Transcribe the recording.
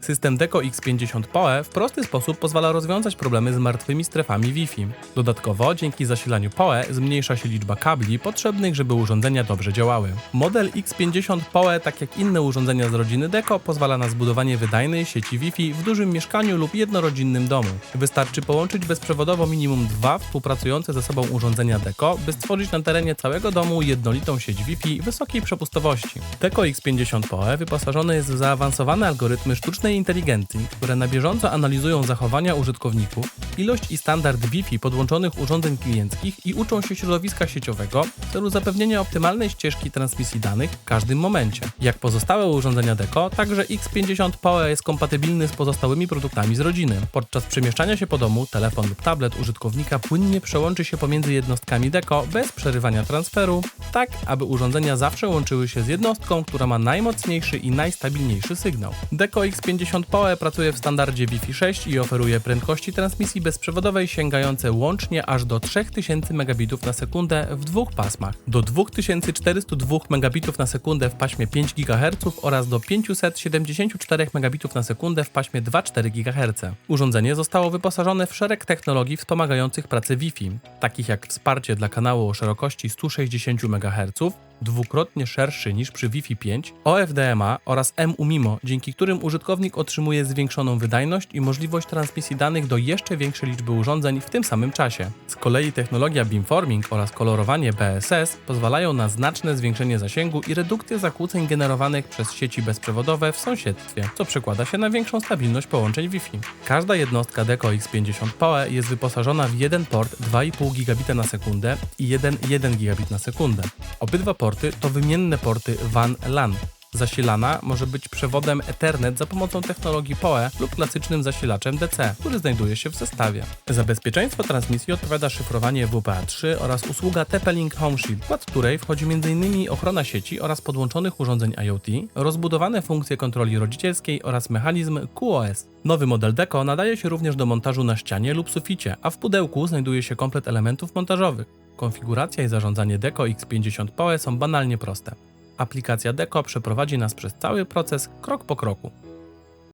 System Deco X50 PoE w prosty sposób pozwala rozwiązać problemy z martwymi strefami Wi-Fi. Dodatkowo, dzięki zasilaniu PoE zmniejsza się liczba kabli potrzebnych, żeby urządzenia dobrze działały. Model X50 PoE, tak jak inne urządzenia z rodziny Deco, pozwala na zbudowanie wydajnej sieci Wi-Fi w dużym mieszkaniu lub jednorodzinnym domu. Wystarczy połączyć bezprzewodowo minimum dwa współpracujące ze sobą urządzenia Deco, by stworzyć na terenie całego domu jednolitą sieć Wi-Fi wysokiej przepustowości. Deco X50 PoE wyposażone jest w zaawansowane algorytmy sztucznej inteligencji, które na bieżąco analizują zachowania użytkowników, ilość i standard Wi-Fi podłączonych urządzeń klienckich i uczą się środowiska sieciowego w celu zapewnienia optymalnej ścieżki transmisji danych w każdym momencie. Jak pozostałe urządzenia Deco, także X50 PoE jest kompatybilny z pozostałymi produktami z rodziny. Podczas przemieszczania się po domu, telefon lub tablet użytkownika płynnie przełączy się pomiędzy jednostkami Deco bez przerywania transferu, tak aby urządzenia zawsze łączyły się z jednostką, która ma najmocniejszy i najstabilniejszy sygnał. Deco X50 PoE pracuje w standardzie Wi-Fi 6 i oferuje prędkości transmisji bezprzewodowej sięgające łącznie aż do 3000 megabitów na sekundę w dwóch pasmach. Do 2402 megabitów na sekundę w paśmie 5 GHz oraz do 574 megabitów na sekundę w paśmie 2,4 GHz. Urządzenie zostało wyposażone w szereg technologii wspomagających pracę Wi-Fi, takich jak wsparcie dla kanału o szerokości 160 MHz, dwukrotnie szerszy niż przy Wi-Fi 5, OFDMA oraz MUMIMO, dzięki którym użytkownik otrzymuje zwiększoną wydajność i możliwość transmisji danych do jeszcze większej liczby urządzeń w tym samym czasie. Z kolei technologia beamforming oraz kolorowanie BSS pozwalają na znaczne zwiększenie zasięgu i redukcję zakłóceń generowanych przez sieci bezprzewodowe w sąsiedztwie, co przekłada się na większą stabilność połączeń Wi-Fi. Każda jednostka Deco X50 PoE jest wyposażona w jeden port 2,5 gigabita na sekundę i jeden 1 gigabit na sekundę. Obydwa porty to wymienne porty WAN-LAN. Zasilana może być przewodem Ethernet za pomocą technologii PoE lub klasycznym zasilaczem DC, który znajduje się w zestawie. Za bezpieczeństwo transmisji odpowiada szyfrowanie WPA3 oraz usługa TP-Link Home Shield, w skład której wchodzi m.in. ochrona sieci oraz podłączonych urządzeń IoT, rozbudowane funkcje kontroli rodzicielskiej oraz mechanizm QoS. Nowy model Deco nadaje się również do montażu na ścianie lub suficie, a w pudełku znajduje się komplet elementów montażowych. Konfiguracja i zarządzanie Deco X50 PoE są banalnie proste. Aplikacja Deco przeprowadzi nas przez cały proces krok po kroku.